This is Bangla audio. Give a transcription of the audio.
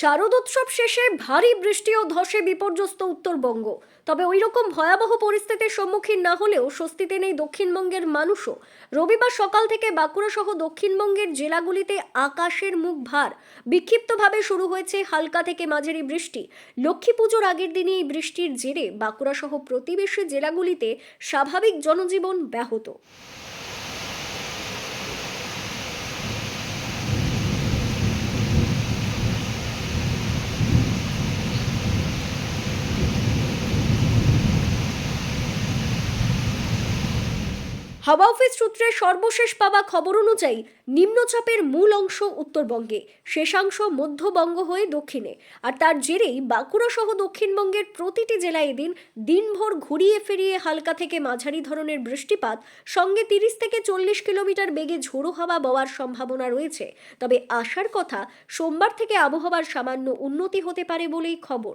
শারদোৎসব শেষে ভারী বৃষ্টি ও ধসে বিপর্যস্ত উত্তরবঙ্গ। তবে ওই রকম ভয়াবহ পরিস্থিতির সম্মুখীন না হলেও স্বস্তিতে নেই দক্ষিণবঙ্গের মানুষও। রবিবার সকাল থেকে বাঁকুড়া সহ দক্ষিণবঙ্গের জেলাগুলিতে আকাশের মুখ ভার। বিক্ষিপ্তভাবে শুরু হয়েছে হালকা থেকে মাঝারি বৃষ্টি। লক্ষ্মী পুজোর আগের দিনে এই বৃষ্টির জেরে বাঁকুড়া সহ প্রতিবেশী জেলাগুলিতে স্বাভাবিক জনজীবন ব্যাহত। হাওয়া অফিস সূত্রে সর্বশেষ পাওয়া খবর অনুযায়ী নিম্নচাপের মূল অংশ উত্তরবঙ্গে, শেষাংশ মধ্যবঙ্গ হয়ে দক্ষিণে। আর তার জেরেই বাঁকুড়া সহ দক্ষিণবঙ্গের প্রতিটি জেলায় এদিন দিনভর ঘুরিয়ে ফিরিয়ে হালকা থেকে মাঝারি ধরনের বৃষ্টিপাত, সঙ্গে তিরিশ থেকে চল্লিশ কিলোমিটার বেগে ঝোড়ো হাওয়া বওয়ার সম্ভাবনা রয়েছে। তবে আসার কথা, সোমবার থেকে আবহাওয়ার সামান্য উন্নতি হতে পারে বলেই খবর।